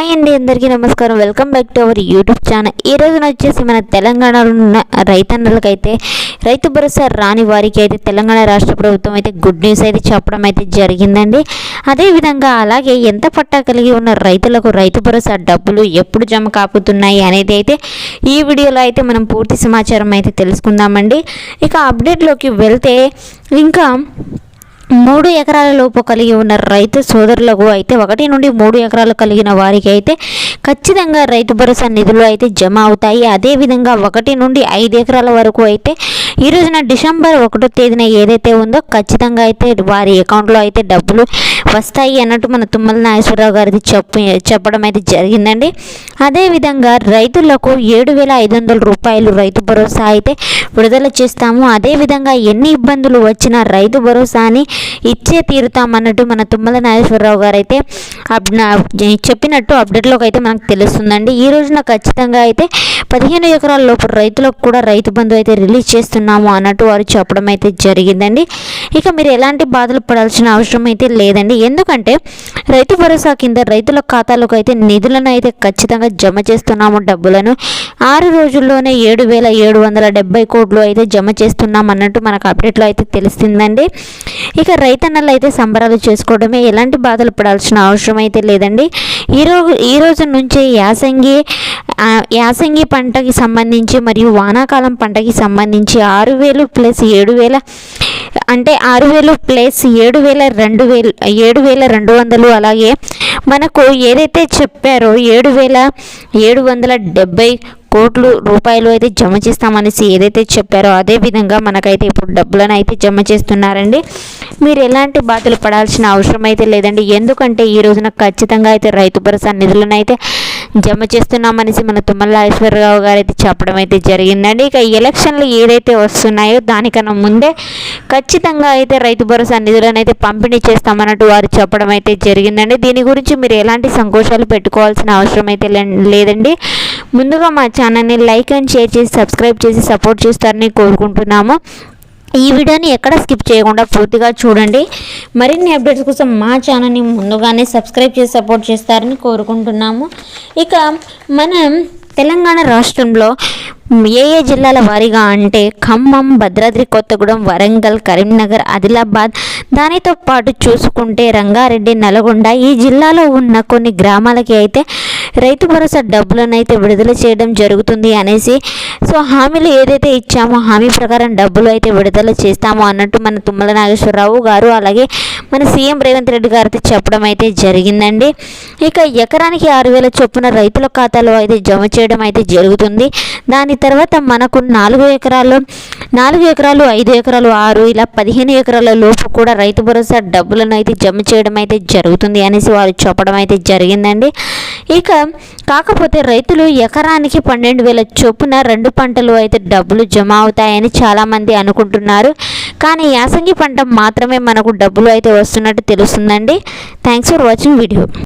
Hi అండి అందరికీ నమస్కారం. Welcome back to our YouTube channel ఈ రోజున వచ్చేసి మన తెలంగాణలో ఉన్న రైతన్నలకైతే రైతు భరోసా రాని వారికి అయితే తెలంగాణ రాష్ట్ర ప్రభుత్వం అయితే గుడ్ న్యూస్ అయితే చెప్పడం అయితే జరిగిందండి. అదేవిధంగా అలాగే ఎంత పట్టా కలిగి ఉన్న రైతులకు రైతు భరోసా డబ్బులు ఎప్పుడు జమ కాపుతున్నాయి అనేది అయితే ఈ వీడియోలో అయితే మనం పూర్తి సమాచారం అయితే తెలుసుకుందామండి. ఇక అప్డేట్లోకి వెళ్తే ఇంకా మూడు ఎకరాల లోపు కలిగి ఉన్న రైతు సోదరులకు అయితే ఒకటి నుండి మూడు ఎకరాలు కలిగిన వారికి అయితే ఖచ్చితంగా రైతు భరోసా నిధులు అయితే జమ అవుతాయి. అదేవిధంగా ఒకటి నుండి ఐదు ఎకరాల వరకు అయితే ఈ రోజున డిసెంబర్ ఒకటో తేదీన ఏదైతే ఉందో ఖచ్చితంగా అయితే వారి అకౌంట్లో అయితే డబ్బులు వస్తాయి అన్నట్టు మన తుమ్మల నాగేశ్వరరావు గారిది చెప్పు చెప్పడం అయితే జరిగిందండి. అదేవిధంగా రైతులకు ఏడు వేల ఐదు వందల రూపాయలు రైతు భరోసా అయితే విడుదల చేస్తాము. అదేవిధంగా ఎన్ని ఇబ్బందులు వచ్చినా రైతు భరోసాని ఇచ్చే తీరుతామన్నట్టు మన తుమ్మల నాగేశ్వరరావు గారు అయితే చెప్పినట్టు అప్డేట్లోకి అయితే మనకు తెలుస్తుందండి. ఈ రోజున ఖచ్చితంగా అయితే పదిహేను ఎకరాల లోపు రైతులకు కూడా రైతు బంధు అయితే రిలీజ్ చేస్తున్నాము అన్నట్టు వారు చెప్పడం అయితే జరిగిందండి. ఇక మీరు ఎలాంటి బాధలు పడాల్సిన అవసరం అయితే లేదండి. ఎందుకంటే రైతు భరోసా కింద రైతుల ఖాతాలకు అయితే నిధులను అయితే ఖచ్చితంగా జమ చేస్తున్నాము డబ్బులను. ఆరు రోజుల్లోనే ఏడు వేల ఏడు వందల డెబ్బై కోట్లు అయితే జమ చేస్తున్నాం అన్నట్టు మనకు అప్డేట్లో అయితే తెలిసిందండి. ఇక రైతన్నలు అయితే సంబరాలు చేసుకోవడమే ఎలాంటి బాధలు పడాల్సిన అవసరం అయితే లేదండి. ఈరోజు ఈ రోజు నుంచే యాసంగి యాసంగి పంటకి సంబంధించి మరియు వానాకాలం పంటకి సంబంధించి ఆరు వేలు ప్లస్ ఏడు వేల అంటే ఆరు వేలు ప్లస్ ఏడు వేల రెండు వేలు ఏడు వేల రెండు వందలు అలాగే మనకు ఏదైతే చెప్పారో ఏడు వేల ఏడు వందల డెబ్బై కోట్లు రూపాయలు అయితే జమ చేస్తామనేసి ఏదైతే చెప్పారో అదే విధంగా మనకైతే ఇప్పుడు డబ్బులను అయితే జమ చేస్తున్నారండి. మీరు ఎలాంటి బాధలు పడాల్సిన అవసరం అయితే లేదండి. ఎందుకంటే ఈ రోజున ఖచ్చితంగా అయితే రైతు భరోసా నిధులను అయితే జమ చేస్తున్నామనేసి మన తుమ్మలాశ్వరరావు గారు అయితే చెప్పడం అయితే జరిగిందండి. ఇక ఎలక్షన్లు ఏదైతే వస్తున్నాయో దానికన్నా ముందే ఖచ్చితంగా అయితే రైతు భరోసా నిధులను అయితే పంపిణీ చేస్తామన్నట్టు వారు చెప్పడం అయితే జరిగిందండి. దీని గురించి మీరు ఎలాంటి సంకోచాలు పెట్టుకోవాల్సిన అవసరం అయితే లేదండి. ముందుగా మా ఛానల్ని లైక్ అండ్ షేర్ చేసి సబ్స్క్రైబ్ చేసి సపోర్ట్ చేస్తారని కోరుకుంటున్నాము. ఈ వీడియోని ఎక్కడ స్కిప్ చేయకుండా పూర్తిగా చూడండి. మరిన్ని అప్డేట్స్ కోసం మా ఛానల్ని ముందుగానే సబ్స్క్రైబ్ చేసి సపోర్ట్ చేస్తారని కోరుకుంటున్నాము. ఇక మనం తెలంగాణ రాష్ట్రంలో ఏ ఏ జిల్లాల వారీగా అంటే ఖమ్మం భద్రాద్రి కొత్తగూడెం వరంగల్ కరీంనగర్ ఆదిలాబాద్ దానితో పాటు చూసుకుంటే రంగారెడ్డి నల్గొండ ఈ జిల్లాలో ఉన్న కొన్ని గ్రామాలకి అయితే రైతు భరోసా డబ్బులను అయితే విడుదల చేయడం జరుగుతుంది అనేసి సో హామీలు ఏదైతే ఇచ్చామో హామీ ప్రకారం డబ్బులు అయితే విడుదల చేస్తామో అన్నట్టు మన తుమ్మల నాగేశ్వరరావు గారు అలాగే మన సీఎం రేవంత్ రెడ్డి గారితో చెప్పడం అయితే జరిగిందండి. ఇక ఎకరానికి ఆరు వేల చొప్పున రైతుల ఖాతాలో అయితే జమ చేయడం అయితే జరుగుతుంది. దాని తర్వాత మనకు నాలుగు ఎకరాలు నాలుగు ఎకరాలు ఐదు ఎకరాలు ఆరు ఇలా పదిహేను ఎకరాల లోపు కూడా రైతు భరోసా డబ్బులను అయితే జమ చేయడం అయితే జరుగుతుంది అనేసి వారు చెప్పడం అయితే జరిగిందండి. ఇక కాకపోతే రైతులు ఎకరానికి పన్నెండు వేల చొప్పున రెండు పంటలు అయితే డబ్బులు జమ అవుతాయని చాలామంది అనుకుంటున్నారు. కానీ యాసంగి పంట మాత్రమే మనకు డబ్బులు అయితే వస్తున్నట్టు తెలుస్తుందండి. Thanks for watching video